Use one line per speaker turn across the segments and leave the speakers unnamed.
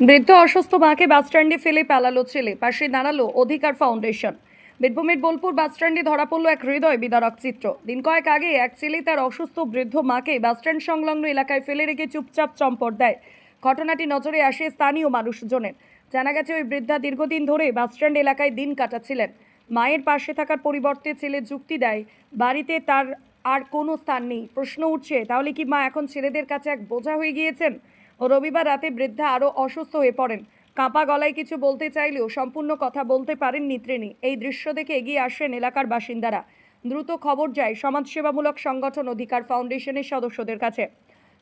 বৃদ্ধ অসুস্থ মাকে বাসস্ট্যান্ডে ফেলে পালালো ছেলে। পাশে দাঁড়াল অধিকার ফাউন্ডেশন। বীরভূমের বোলপুর বাসস্ট্যান্ডে ধরা পড়ল এক হৃদয় বিদারক চিত্র। দিন কয়েক আগে এক ছেলে তার অসুস্থ বৃদ্ধ মাকে বাসস্ট্যান্ড সংলগ্ন এলাকায় ফেলে রেখে চুপচাপ চম্পট দেয়। ঘটনাটি নজরে আসে স্থানীয় মানুষজনের। জানা গেছে ওই বৃদ্ধা দীর্ঘদিন ধরে বাসস্ট্যান্ড এলাকায় দিন কাটাচ্ছিলেন। মায়ের পাশে থাকার পরিবর্তে ছেলে যুক্তি দেয়, বাড়িতে তার আর কোনো স্থান নেই। প্রশ্ন উঠছে, তাহলে কি মা এখন ছেলেদের কাছে এক বোঝা হয়ে গিয়েছেন? রবিবার রাতে বৃদ্ধা আরও অসুস্থ হয়ে পড়েন। কাঁপা গলায় কিছু বলতে চাইলেও সম্পূর্ণ কথা বলতে পারেন নেত্রিনী। এই দৃশ্য দেখে এগিয়ে আসেন এলাকার বাসিন্দারা। দ্রুত খবর যায় সমাজসেবামূলক সংগঠন অধিকার ফাউন্ডেশনের সদস্যদের কাছে।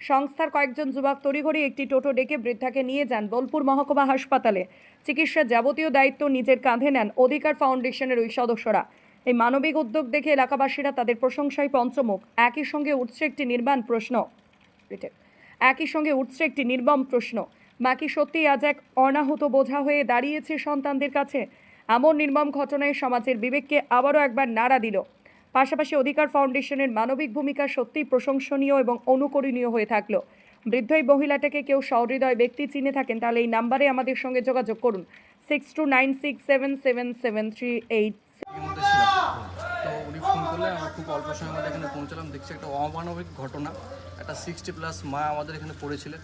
সংস্থার কয়েকজন যুবক তড়িঘড়ি একটি টোটো ডেকে বৃদ্ধাকে নিয়ে যান বোলপুর মহকুমা হাসপাতালে। চিকিৎসার যাবতীয় দায়িত্ব নিজের কাঁধে নেন অধিকার ফাউন্ডেশনের ওই সদস্যরা। এই মানবিক উদ্যোগ দেখে এলাকাবাসীরা তাদের প্রশংসায় পঞ্চমুখ। একই সঙ্গে উঠছে একটি নির্মাণ প্রশ্ন. একই সঙ্গে উঠছে একটি নির্মম প্রশ্ন। মা কি সত্যি আজ এক অনাহত বোঝা হয়ে দাঁড়িয়েছে সন্তানদের কাছে। এমন নির্মম ঘটনায় সমাজের বিবেককে আবারও একবার নাড়া দিল। পাশাপাশি অধিকার ফাউন্ডেশনের মানবিক ভূমিকা সত্যিই প্রশংসনীয় এবং অনুকরণীয় হয়ে থাকল। বৃদ্ধ এই মহিলাটাকে কেউ সহৃদয় ব্যক্তি চিনে থাকেন, তাহলে এই নাম্বারে আমাদের সঙ্গে যোগাযোগ করুন। Six two nine six seven seven seven three eight
এর মধ্যে ছিলাম তো আমরা খুব অল্প সময়ের মধ্যে এখানে পৌঁছালাম। দেখছি একটা অমানবিক ঘটনা, একটা সিক্সটি প্লাস মা আমাদের এখানে পড়েছিলেন।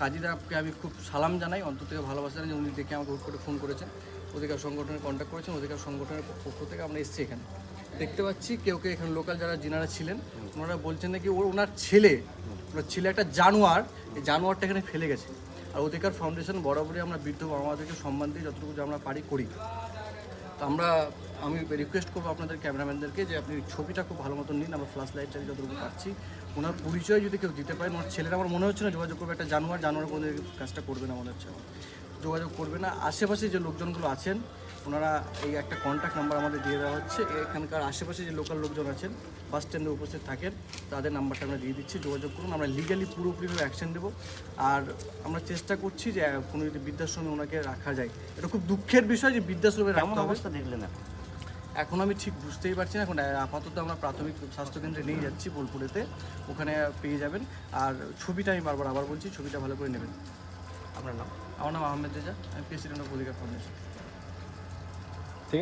কাজীদাকে আমি খুব সালাম জানাই অন্তত থেকে ভালোবাসা যে উনি দেখে আমাকে হুট করে ফোন করেছেন। অধিকার সংগঠনের কন্ট্যাক্ট করেছেন, অধিকার সংগঠনের পক্ষ থেকে আমরা এসেছি এখানে। দেখতে পাচ্ছি কেউ কেউ এখানে লোকাল যারা যিনারা ছিলেন, ওনারা বলছেন নাকি ওর ওনার ছেলে ওনার ছেলে একটা জানোয়ার, এই জানোয়ারটা এখানে ফেলে গেছে। আর অধিকার ফাউন্ডেশন বরাবরই আমরা বৃদ্ধ আমাদেরকে সম্মান দিয়ে যতটুকু যে আমরা পারি করি। তো আমরা আমি রিকোয়েস্ট করব আপনাদের ক্যামেরাম্যানদেরকে যে আপনি ছবিটা খুব ভালো মতন নিন আমরা ফ্ল্যাশ লাইট চালিয়ে যতটুকু পাচ্ছি। ওনার পরিচয় যদি কেউ দিতে পারেন ওনার ছেলেরা আমার মনে হচ্ছে না যোগাযোগ করবে একটা জানোয়ার জানোয়ার কোনো কাজটা করবে না মনে হচ্ছে আমার। যোগাযোগ করবে না। আশেপাশে যে লোকজনগুলো আছেন ওনারা এই একটা কন্ট্যাক্ট নাম্বার আমাদের দিয়ে দেওয়া হচ্ছে। এখানকার আশেপাশে যে লোকাল লোকজন আছেন বাস স্ট্যান্ডে উপস্থিত থাকেন তাদের নাম্বারটা আমরা দিয়ে দিচ্ছি যোগাযোগ করুন। আমরা লিগালি পুরোপুরিভাবে অ্যাকশন দেবো আর আমরা চেষ্টা করছি যে কোনো যদি বৃদ্ধাশ্রমে ওনাকে রাখা যায়। এটা খুব দুঃখের বিষয় যে বৃদ্ধাশ্রমে রাখতে
অবস্থা দেখলেন এখন?
এখন আমি ঠিক বুঝতেই পারছি না। এখন আপাতত আমরা প্রাথমিক স্বাস্থ্যকেন্দ্রে নিয়ে যাচ্ছি বোলপুরেতে। ওখানে পেয়ে যাবেন। আর ছবিটা আমি বারবার আবার বলছি ছবিটা ভালো করে নেবেন।
আপনার নাম?
আমার নাম আহমেদ রেজা আমি প্রেসিডেন্ট অফ অধিকার ফাউন্ডেশন।